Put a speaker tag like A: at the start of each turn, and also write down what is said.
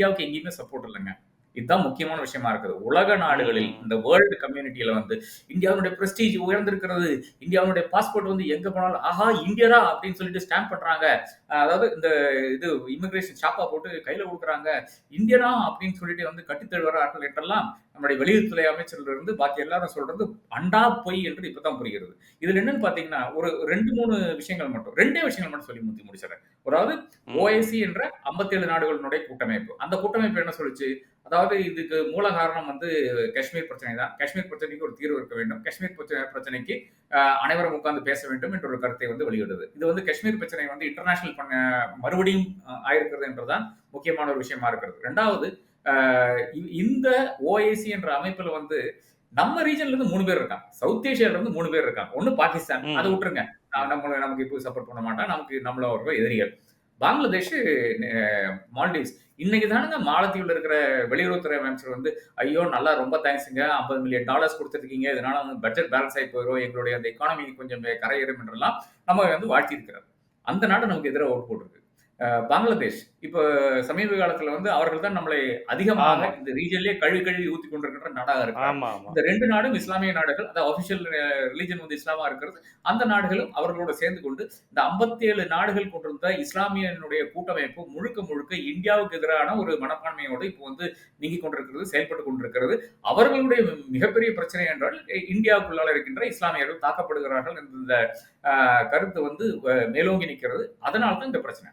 A: இந்தியாவுக்கு எங்கேயுமே சப்போர்ட் இல்லைங்க. இதுதான் முக்கியமான விஷயமா இருக்குது. உலக நாடுகளில் இந்த வேர்ல்டு கம்யூனிட்டியில வந்து இந்தியாவுடைய பிரஸ்டீஜ் உயர்ந்திருக்கிறது. இந்தியாவுடைய பாஸ்போர்ட் வந்து எங்க போனாலும் ஆஹா இந்தியரா? அப்படின்னு சொல்லிட்டு ஸ்டாம்ப் பண்றாங்க. அதாவது இந்த இது இமிகிரேஷன் ஷாப்பா போட்டு கையில கொடுக்குறாங்க. இந்தியனா அப்படின்னு சொல்லிட்டு வந்து கட்டித்தழுவரார்கள் என்றெல்லாம் நம்முடைய வெளியுறவுத்துறை அமைச்சர்ல இருந்து பாக்கி எல்லாரும் சொல்றது அண்டா பொய் என்று இப்பதான் புரிகிறது. இதுல என்னன்னு பாத்தீங்கன்னா ஒரு ரெண்டு மூணு விஷயங்கள் மட்டும். ரெண்டே விஷயங்கள் மட்டும் சொல்லி முத்தி முடிச்சிடறேன். அதாவது ஓஐசி என்ற 57 நாடுகளினுடைய கூட்டமைப்பு. அந்த கூட்டமைப்பு என்ன சொல்லுச்சு? அதாவது இதுக்கு மூல காரணம் வந்து காஷ்மீர் பிரச்சனை தான். காஷ்மீர் பிரச்சனைக்கு ஒரு தீர்வு இருக்க வேண்டும். காஷ்மீர் பிரச்சனை பிரச்சனைக்கு அனைவரும் உட்கார்ந்து பேச வேண்டும் என்ற ஒரு கருத்தை வந்து வெளியிடுது. இது வந்து காஷ்மீர் பிரச்சனை வந்து இன்டர்நேஷனல் பண்ண மறுபடியும் ஆயிருக்கிறது என்றுதான் முக்கியமான ஒரு விஷயமா இருக்கிறது. ரெண்டாவது இந்த ஓஐசி என்ற அமைப்புல வந்து நம்ம ரீஜன்ல இருந்து மூணு பேர் இருக்காங்க. சவுத் ஏஷியால இருந்து மூணு பேர் இருக்காங்க. ஒன்னு பாகிஸ்தான். அதை விட்டுருங்க. நான் நம்மள நமக்கு இப்போ சப்போர்ட் பண்ண மாட்டான் நமக்கு நம்மள ஒரு எதிரிகள். பங்களாதேஷ் மால்டீவ்ஸ். இன்னைக்கு தானுங்க மாலத்தீவில் இருக்கிற வெளியுறவுத்துறை அமைச்சர் வந்து ஐயோ நல்லா ரொம்ப தேங்க்ஸுங்க. ஐம்பது மில்லியன் டாலர்ஸ் கொடுத்துருக்கீங்க. இதனால வந்து பட்ஜெட் பேலன்ஸ் ஆகி போயிடும் எங்களுடைய அந்த எக்கானமி கொஞ்சம் கரையேறும் என்றெல்லாம் நம்ம வந்து வாழ்த்தியிருக்கிறார். அந்த நாடு நமக்கு எதிராக ஓட்டு போட்டிருக்கு. பங்களாதேஷ். இப்போ சமீப காலத்துல வந்து அவர்கள் தான் நம்மளை அதிகமாக. இந்த ரீஜன்லயே கழுவி கழுவி ஊத்தி கொண்டிருக்கின்ற நாடாக இருக்கு இந்த ரெண்டு நாடும் இஸ்லாமிய நாடுகள் அதாவது அபிஷியல் ரிலீஜன் வந்து இஸ்லாமா இருக்கிறது. அந்த நாடுகளும் அவர்களோட சேர்ந்து கொண்டு இந்த 57 நாடுகள் கொண்டிருந்த இஸ்லாமியனுடைய கூட்டமைப்பு முழுக்க முழுக்க இந்தியாவுக்கு எதிரான ஒரு மனப்பான்மையோடு இப்போ வந்து நீங்கி கொண்டிருக்கிறது செயல்பட்டு கொண்டிருக்கிறது. அவர்களுடைய மிகப்பெரிய பிரச்சனை என்றால் இந்தியாவுக்குள்ளால இருக்கின்ற இஸ்லாமியர்கள் தாக்கப்படுகிறார்கள் என்ற கருத்து வந்து மேலோங்கி நிற்கிறது. அதனால தான் இந்த பிரச்சனை.